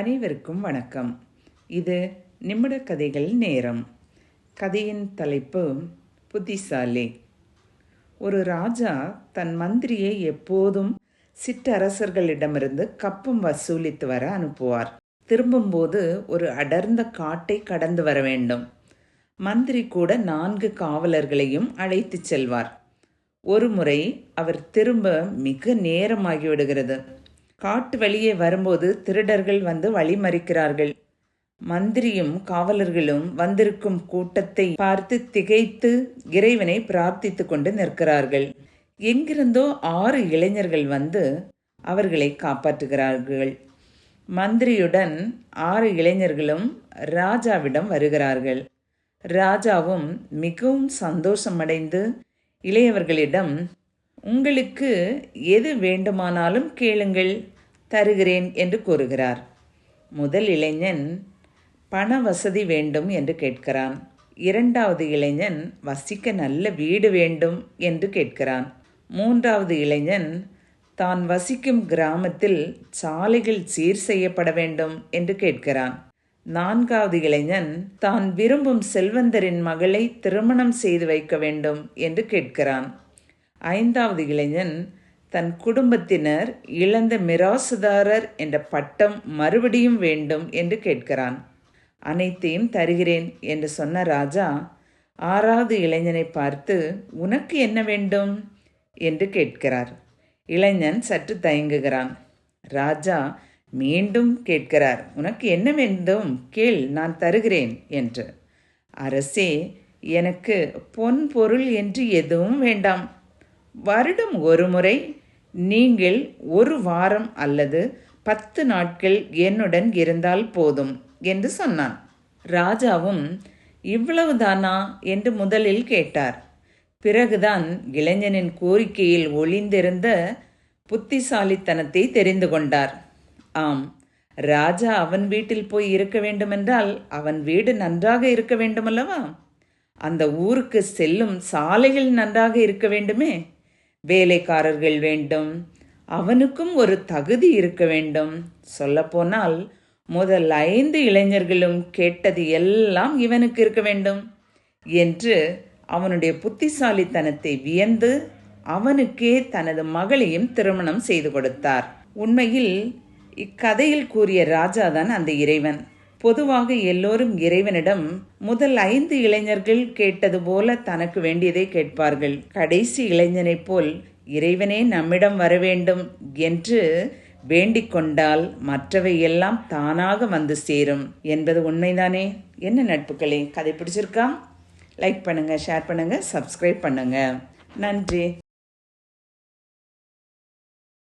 அனைவருக்கும் வணக்கம். இது நிமிட கதைகள் நேரம். கதையின் தலைப்பு புத்திசாலி. ஒரு ராஜா தன் மந்திரியை எப்போதும் சிற்றரசர்களிடமிருந்து கப்பம் வசூலித்து வர அனுப்புவார். திரும்பும்போது ஒரு அடர்ந்த காட்டை கடந்து வர வேண்டும். மந்திரி கூட நான்கு காவலர்களையும் அழைத்துச் செல்வார். ஒரு முறை அவர் திரும்ப மிக நேரமாகிவிடுகிறது. காட்டு வழியே வரும்போது திருடர்கள் வந்து வழிமறிக்கிறார்கள். மந்திரியும் காவலர்களும் வந்திருக்கும் கூட்டத்தை பார்த்து திகைத்து இறைவனை பிரார்த்தித்து கொண்டு நிற்கிறார்கள். எங்கிருந்தோ ஆறு இளைஞர்கள் வந்து அவர்களை காப்பாற்றுகிறார்கள். மந்திரியுடன் ஆறு இளைஞர்களும் ராஜாவிடம் வருகிறார்கள். ராஜாவும் மிகவும் சந்தோஷமடைந்து இளையவர்களிடம் உங்களுக்கு எது வேண்டுமானாலும் கேளுங்கள். தருகிறேன் என்று கூறுகிறார். முதல் இளைஞன் பண வசதி வேண்டும் என்று கேட்கிறான். இரண்டாவது இளைஞன் வசிக்க நல்ல வீடு வேண்டும் என்று கேட்கிறான். மூன்றாவது இளைஞன் தான் வசிக்கும் கிராமத்தில் சாலைகள் சீர் செய்யப்பட வேண்டும் என்று கேட்கிறான். நான்காவது இளைஞன் தான் விரும்பும் செல்வந்தரின் மகளை திருமணம் செய்து வைக்க வேண்டும் என்று கேட்கிறான். ஐந்தாவது இளைஞன் தன் குடும்பத்தினர் இழந்த மிராசுதாரர் என்ற பட்டம் மறுபடியும் வேண்டும் என்று கேட்கிறான். அனைத்தையும் தருகிறேன் என்று சொன்ன ராஜா ஆறாவது இளைஞனை பார்த்து உனக்கு என்ன வேண்டும்? என்று கேட்கிறார். இளைஞன் சற்று தயங்குகிறான். ராஜா மீண்டும் கேட்கிறார். உனக்கு என்ன வேண்டும்? கேள் நான் தருகிறேன் என்று. அரசே எனக்கு பொன் பொருள் என்று எதுவும் வேண்டாம். வருடம் ஒரு முறை நீங்கள் ஒரு வாரம் அல்லது பத்து நாட்கள் என்னுடன் இருந்தால் போதும் என்று சொன்னான். ராஜாவும் இவ்வளவுதானா என்று முதலில் கேட்டார். பிறகுதான் இளைஞனின் கோரிக்கையில் ஒளிந்திருந்த புத்திசாலித்தனத்தை தெரிந்து கொண்டார். ஆம் ராஜா அவன் வீட்டில் போய் இருக்க வேண்டுமென்றால் அவன் வீடு நன்றாக இருக்க வேண்டுமல்லவா? அந்த ஊருக்கு செல்லும் சாலைகள் நன்றாக இருக்க வேண்டுமே? வேலைக்காரர்கள் வேண்டும். அவனுக்கும் ஒரு தகுதி இருக்க வேண்டும். சொல்லப்போனால் முதல் ஐந்து இளைஞர்களும் கேட்டது எல்லாம் இவனுக்கு இருக்க வேண்டும் என்று அவனுடைய புத்திசாலித்தனத்தை வியந்து அவனுக்கே தனது மகளையும் திருமணம் செய்து கொடுத்தார். உண்மையில் இக்கதையில் கூறிய ராஜாதான் அந்த இறைவன். பொதுவாக எல்லோரும் இறைவனிடம் முதல் ஐந்து இளைஞர்கள் கேட்டது போல தனக்கு வேண்டியதை கேட்பார்கள். கடைசி இளைஞனைப் போல் இறைவனே நம்மிடம் வர வேண்டும் என்று வேண்டிக் கொண்டால் மற்றவை எல்லாம் தானாக வந்து சேரும். என்பது உண்மைதானே? என்ன நட்புகளே? கதை பிடிச்சிருக்கா? லைக் பண்ணுங்க ஷேர் பண்ணுங்க சப்ஸ்கிரைப் பண்ணுங்க. நன்றி.